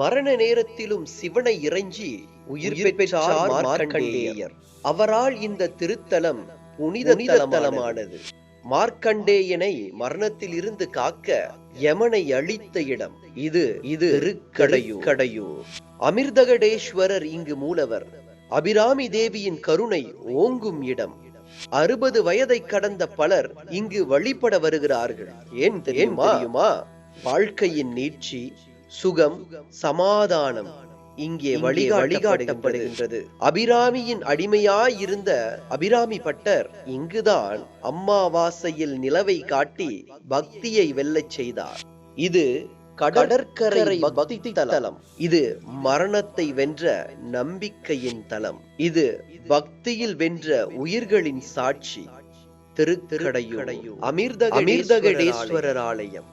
மரண நேரத்திலும் சிவனை இறைஞ்சி உயிர் பெற்றார் மார்க்கண்டேயர். அவரால் இந்த திருத்தலம் புனித தலமானது. மார்க்கண்டேயனை மரணத்தில் இருந்து காக்க யமனை அழித்த இடம். இது இது கடையூர் அமிர்தகடேஸ்வரர் இங்கு மூலவர். அபிராமி தேவியின் கருணை ஓங்கும் இடம். அறுபது வயதை கடந்த பலர் இங்கு வழிபட வருகிறார்கள். ஏன் தெரியுமா? வாழ்க்கையின் நீட்சி சுகம் சமாதானம் இங்கே வழி வழிகாட்டப்படுகின்றது. அபிராமியின் அடிமையாயிருந்த அபிராமி பட்டர் இங்குதான் அம்மாவாசையில் நிலவை காட்டி பக்தியை வெல்லச் செய்தார். இது கடற்கரை பக்தி தலம். இது மரணத்தை வென்ற நம்பிக்கையின் தலம். இது பக்தியில் வென்ற உயிர்களின் சாட்சி. திருக்கடையூர் அமிர்தகடேஸ்வரர் ஆலயம்.